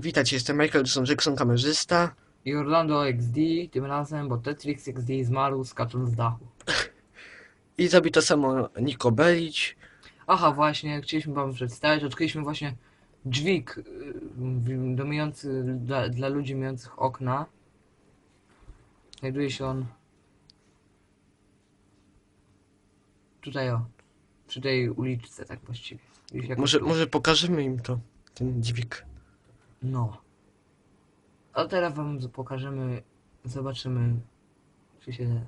Witajcie, jestem Michael Jackson kamerzysta. I Orlando XD, tym razem, bo Tetrix XD zmarł skacząc z dachu. I zrobi to samo Niko Belić. Aha, właśnie, chcieliśmy wam przedstawić, odkryliśmy właśnie dźwig y, w- do myjący, dla, dla ludzi myjących okna. Znajduje się on tutaj o, przy tej uliczce tak właściwie. Może, może pokażemy im to, ten dźwig. No. A teraz wam pokażemy, zobaczymy, czy się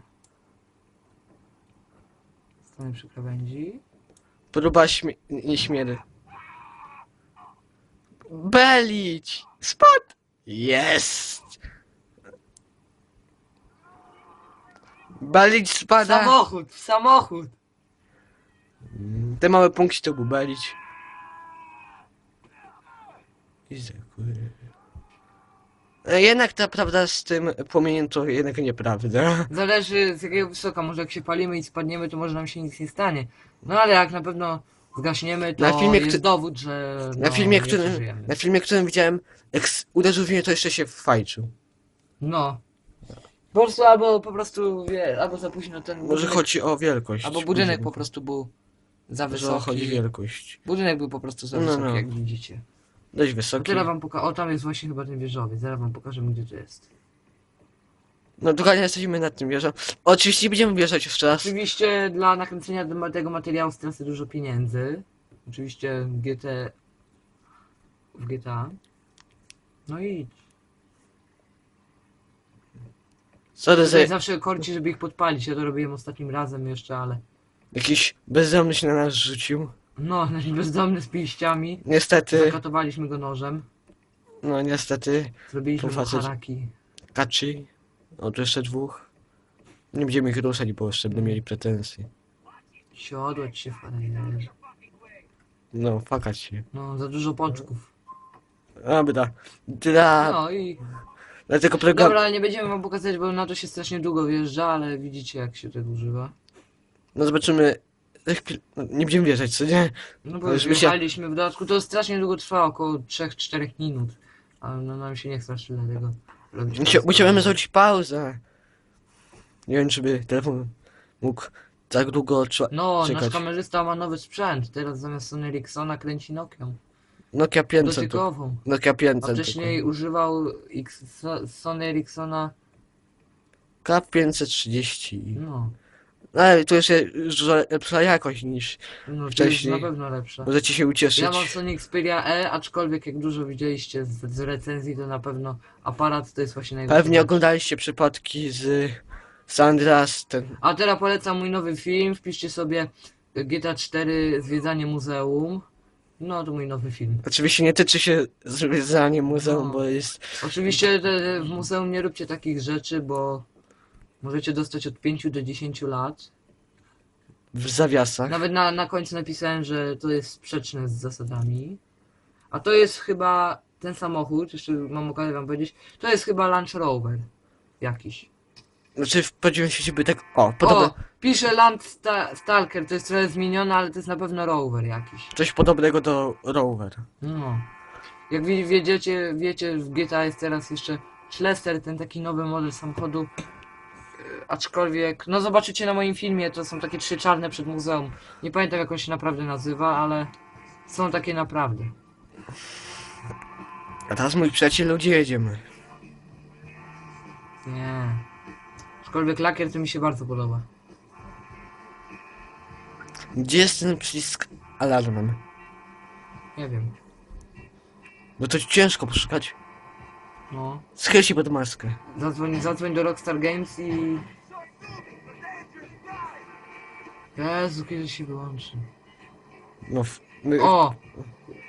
stanie przy krawędzi. Próba śmie nieśmiery. Belić! Spadł! Jest! Belić spada! Samochód, samochód! Te małe punkty to był Belić. I zakły. E, Jednak ta prawda z tym płomieniem to jednak nieprawda. Zależy z jakiego wysoka, może jak się palimy i spadniemy, to może nam się nic nie stanie. No ale jak na pewno zgaśniemy, to Na filmie, jest któ- dowód, że Na no, filmie, którym, żyjemy. na filmie, którym widziałem, jak uderzył w mnie, to jeszcze się fajczył. No. Po prostu albo po prostu, wie, albo za późno ten Może budynek, chodzi o wielkość. albo budynek po prostu był za Może wysoki. chodzi o wielkość. Budynek był po prostu za No, wysoki, no. jak widzicie. Dość wysoki. teraz wam pokażę. O, tam jest właśnie chyba ten wieżowiec. Zaraz wam pokażemy, gdzie to jest. No dokładnie jesteśmy nad tym wieżą. Oczywiście będziemy wjeżdżać jeszcze raz. Oczywiście dla nakręcenia tego materiału stracę dużo pieniędzy. Oczywiście GT... w GTA. No i Sorry, tutaj że zawsze korci, żeby ich podpalić. Ja to robiłem ostatnim razem jeszcze, ale... jakiś bezdomny się na nas rzucił. No, nasz bezdomny z pięściami. Niestety, Zakatowaliśmy go nożem. no niestety, Zrobiliśmy mu facet. haraki. kaczy. O, tu jeszcze dwóch. Nie będziemy ich ruszać, bo jeszcze będą mieli pretensje. Siodłać się w frajerze. No, fakać się. No, za dużo pączków. Dobra. Dla, No i... dla tego programu. Dobra, ale nie będziemy wam pokazać, bo na to się strasznie długo wjeżdża, ale widzicie jak się tego używa. No zobaczymy. No, Nie będziemy wjeżdżać, co nie? No bo już wjechaliśmy w dodatku, to strasznie długo trwa, około 3-4 minut. Ale no nam się nie chce aż tyle tego robić. Musia, musiałem zrobić pauzę. Nie wiem, czy by telefon mógł tak długo trwa- No, nasz kamerzysta ma nowy sprzęt. Teraz zamiast Sony Ericssona kręci Nokią. Nokia 500. To, Dotykową. Nokia A 500. wcześniej używał X, so, Sony Ericssona. K530. No, No, ale to jest lepsza jakość niż. no to jest Wcześniej. na pewno lepsze. Możecie się ucieszyć. Ja mam Sony Xperia E, aczkolwiek jak dużo widzieliście z, z recenzji, to na pewno aparat to jest właśnie najlepszy. Pewnie oglądaliście przypadki z Sandras, ten. A teraz polecam mój nowy film. Wpiszcie sobie GTA 4 Zwiedzanie Muzeum. No to mój nowy film. Oczywiście nie tyczy się zwiedzania muzeum, No. bo jest Oczywiście w muzeum nie róbcie takich rzeczy, bo możecie dostać od 5 do 10 lat. w zawiasach. Nawet na, na końcu napisałem, że to jest sprzeczne z zasadami. A to jest chyba ten samochód, jeszcze mam okazję wam powiedzieć, to jest chyba Land Rover jakiś. Znaczy w podziwiam się, by tak. O, podobne. O, pisze Land Sta Stalker, to jest trochę zmienione, ale to jest na pewno Rover jakiś. Coś podobnego do Rover. No. Jak wi- wiedziecie, wiecie, w GTA jest teraz jeszcze Schlester, ten taki nowy model samochodu. Aczkolwiek, no zobaczycie na moim filmie, to są takie trzy czarne przed muzeum. Nie pamiętam jak on się naprawdę nazywa, ale są takie naprawdę. A teraz mój przyjaciel, gdzie jedziemy? Nie. Aczkolwiek lakier to mi się bardzo podoba. Gdzie jest ten przycisk alarmem? Nie wiem. Bo to ciężko poszukać. No. Schyl się pod maskę. Zadzwoń, zadzwoń do Rockstar Games i... Jezu, kiedy się wyłączy. No, w, my, O!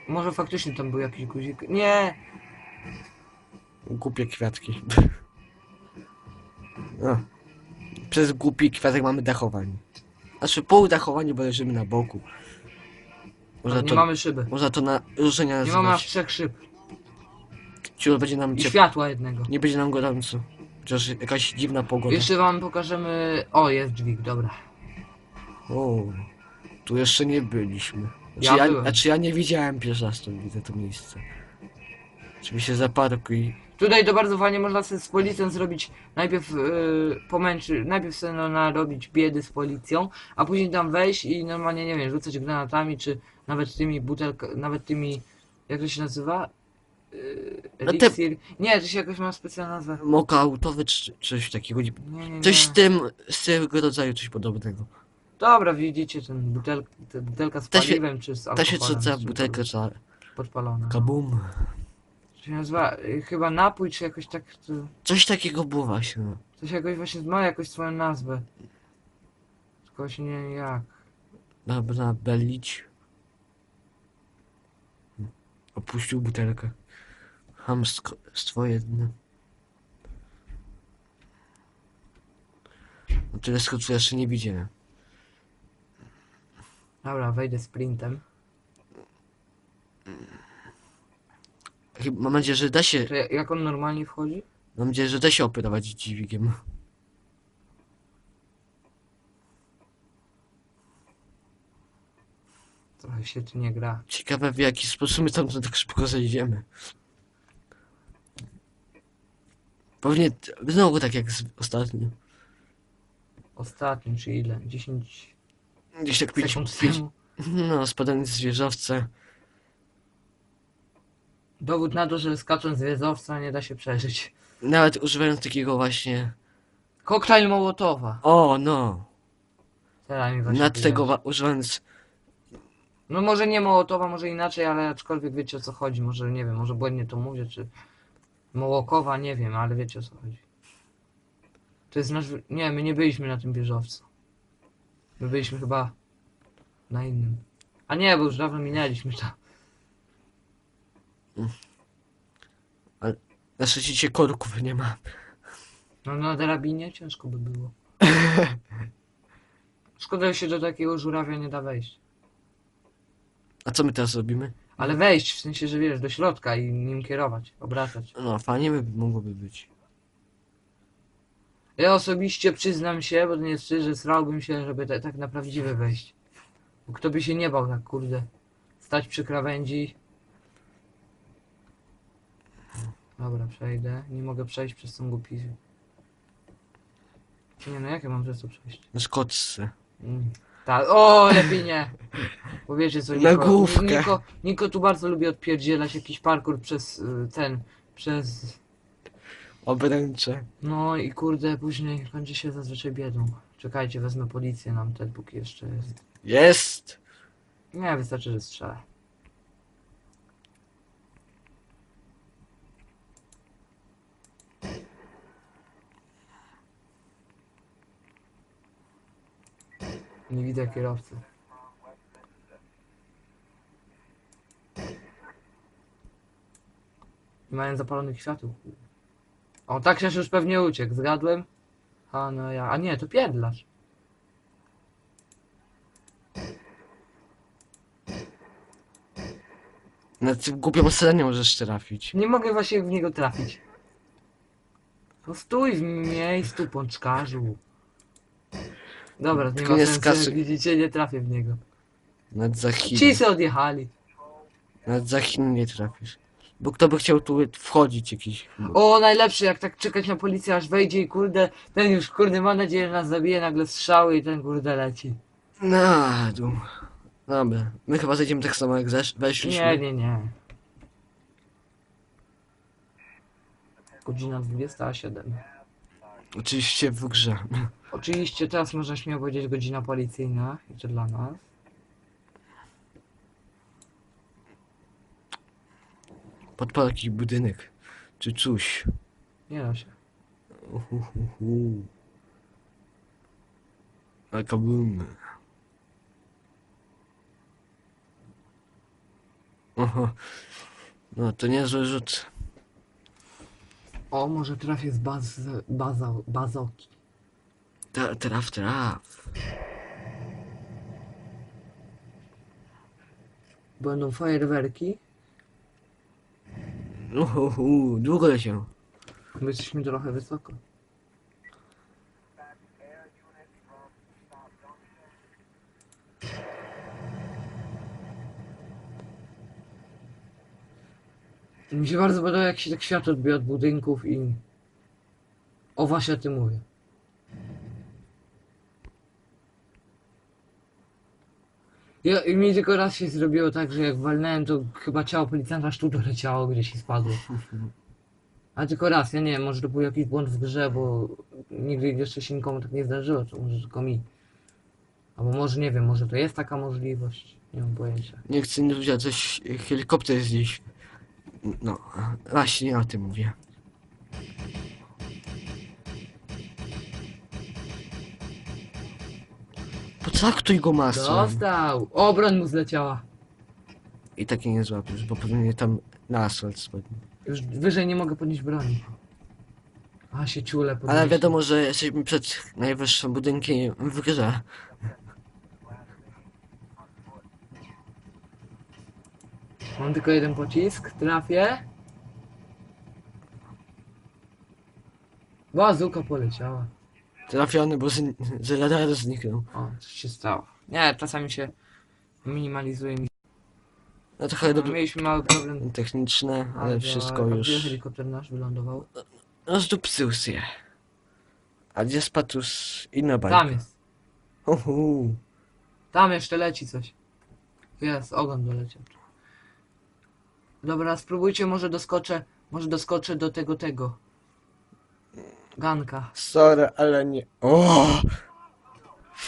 Może faktycznie tam był jakiś guzik. Nie! głupie kwiatki. No. przez głupi kwiatek mamy dachowanie. Znaczy pół dachowanie, bo leżymy na boku. Można nie to, mamy szyby. można to na różenia Nie mamy aż nazywać. trzech szyb. Ciul będzie nam I ciepło. światła jednego. Nie będzie nam gorąco. Chociaż jakaś dziwna pogoda. Jeszcze wam pokażemy... O, jest dźwig, dobra. O, tu jeszcze nie byliśmy. Znaczy Ja ja, byłem. znaczy ja nie widziałem pierwszy raz, to widzę to miejsce. Oczywiście zaparkuj. Tutaj to bardzo fajnie można sobie z policją zrobić najpierw yy, pomęczy, najpierw sobie no, narobić biedy z policją, a później tam wejść i normalnie, nie wiem, rzucać granatami, czy nawet tymi butelka, nawet tymi, jak to się nazywa? Yy, No te- eliksir. Nie, to się jakoś ma specjalną nazwę. Moka autowy czy coś takiego. Nie, nie, nie. Coś z tym, z tego rodzaju, coś podobnego. Dobra, widzicie, ten butel, ta butelka z Ta się- paliwem, czy z Ta alkoholem. się trzeca czy butelkę trzeba. Podpalona. Kabum. To się nazywa yy, chyba napój, czy jakoś tak, to, Coś takiego było właśnie. no. to się jakoś właśnie ma jakoś swoją nazwę. Tylko właśnie nie wiem jak. Dobra, belić. Opuścił butelkę. Hamstwo jedno. No tyle skocu jeszcze nie widziałem. Dobra, wejdę sprintem. Chyba, mam nadzieję, że da się. Ja- jak on normalnie wchodzi? Mam nadzieję, że da się operować dźwigiem. Trochę się tu nie gra. Ciekawe w jaki sposób my tam tak szybko zejdziemy. Pewnie t- znowu tak jak z, ostatnio. Ostatni, czy ile? 10 Gdzieś tak pięć, sekund pięć, temu. no spadając z wieżowca. Dowód na to, że skacząc z wieżowca nie da się przeżyć. Nawet używając takiego właśnie. Koktajl Mołotowa. O no! Teraz mi właśnie Nad tego wa- używając. No może nie Mołotowa, może inaczej, ale aczkolwiek wiecie o co chodzi. Może nie wiem, może błędnie to mówię, czy Mołokowa, nie wiem, ale wiecie o co chodzi. To jest nasz... Nie, my nie byliśmy na tym wieżowcu. My byliśmy chyba na innym. A nie, bo już dawno minęliśmy to. Na szczycie korków nie ma. No na drabinie ciężko by było. Szkoda, że się do takiego żurawia nie da wejść. A co my teraz robimy? Ale wejść, w sensie, że wiesz, do środka i nim kierować, obracać. No, fajnie by mogłoby być. Ja osobiście przyznam się, bo to nie jest że srałbym się, żeby ta, tak na prawdziwe wejść. Bo kto by się nie bał tak, kurde. Stać przy krawędzi. Dobra, przejdę. Nie mogę przejść przez tą głupi... Nie no, jak ja mam przez to przejść? Na szkocce. Mm. Tak, o, lepiej nie. Bo wiecie co, Na Niko, główkę. Niko, Niko tu bardzo lubi odpierdzielać jakiś parkour przez y, ten, przez... Obręcze. No i kurde, później kończy się zazwyczaj biedą. Czekajcie, wezmę policję nam ten, póki jeszcze jest. Jest! Nie, wystarczy, że strzelę. Nie widzę kierowcy. Nie mają zapalonych świateł. O, tak się już pewnie uciekł, zgadłem? A no ja, a nie, to pierdlarz. Na tym głupią ocenę nie możesz trafić. Nie mogę właśnie w niego trafić. No stój w miejscu, pączkarzu. Dobra, nie Tylko ma nie sensu, skacze- jak widzicie, nie trafię w niego. Nad za. Ci se odjechali. Nad za Chin nie trafisz. Bo kto by chciał tu wchodzić jakiś. O, najlepsze, jak tak czekać na policję, aż wejdzie i kurde, ten już kurde ma nadzieję, że nas zabije, nagle strzały i ten kurde leci. Na dół. Dobra. My chyba zejdziemy tak samo jak zesz- weszliśmy. Nie, nie, nie. Godzina 27. Oczywiście w grze. Oczywiście teraz można śmiało powiedzieć godzina policyjna to dla nas. Podpalki budynek. Czy coś. Nie da się. Uhuhuhu. A kabum. Aha. No to niezły rzut. O, może trafię z baz, baza, bazoki. Ta, traf, traf. Będą fajerwerki. Uhuhu, długo leciał. My jesteśmy trochę wysoko. Mi się bardzo podoba jak się tak światło odbija od budynków i... O właśnie o tym mówię. Ja, i mi tylko raz się zrobiło tak, że jak walnąłem, to chyba ciało policjanta tu doleciało gdzieś i spadło. A tylko raz, ja nie wiem, może to był jakiś błąd w grze, bo nigdy jeszcze się nikomu tak nie zdarzyło, to może tylko mi. Albo może nie wiem, może to jest taka możliwość, nie mam pojęcia. Nie chcę nie wiedzieć, coś helikopter gdzieś. No, właśnie o tym mówię. Potraktuj go masą. Dostał! O, broń mu zleciała. I takie nie złapiesz, bo powinien tam na asfalt spadnie. Już wyżej nie mogę podnieść broni. A się ciule podnieśli. Ale wiadomo, że jesteśmy przed najwyższym budynkiem w grze. Mam tylko jeden pocisk, trafię. Bazuka poleciała. Trafiony, bo z, z radaru zniknął. O, coś się stało. Nie, czasami się minimalizuje mi. No trochę No, do... mieliśmy mały problem. techniczne, ale wszystko już helikopter nasz wylądował? rozdupcył się. A gdzie spadł z inna Tam bajka? jest. Uhu. Tam jeszcze leci coś. Jest, ogon doleciał. Dobra, spróbujcie, może doskoczę, może doskoczę do tego, tego. Ganka. Sorry, ale nie. O!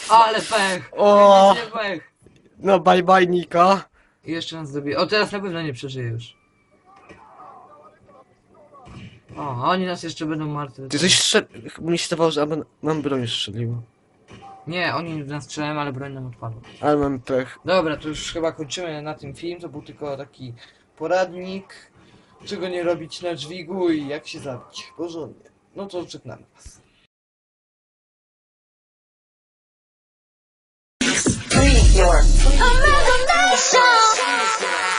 Ale pech! O! Pech! No bye bye Nika. I jeszcze nas zrobi. O, teraz na pewno nie przeżyje już. O, a oni nas jeszcze będą martwi. Ty coś strzel... Mi się zdawało, że aby- mam broń strzeliło. Nie, oni w nas strzelają, ale broń nam odpadła. Ale mam pech. Dobra, to już chyba kończymy na tym film. To był tylko taki poradnik, czego nie robić na dźwigu i jak się zabić porządnie. No to żegnamy was. Breathe your.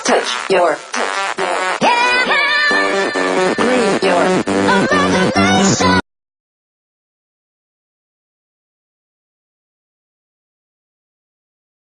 Touch your. Breathe your.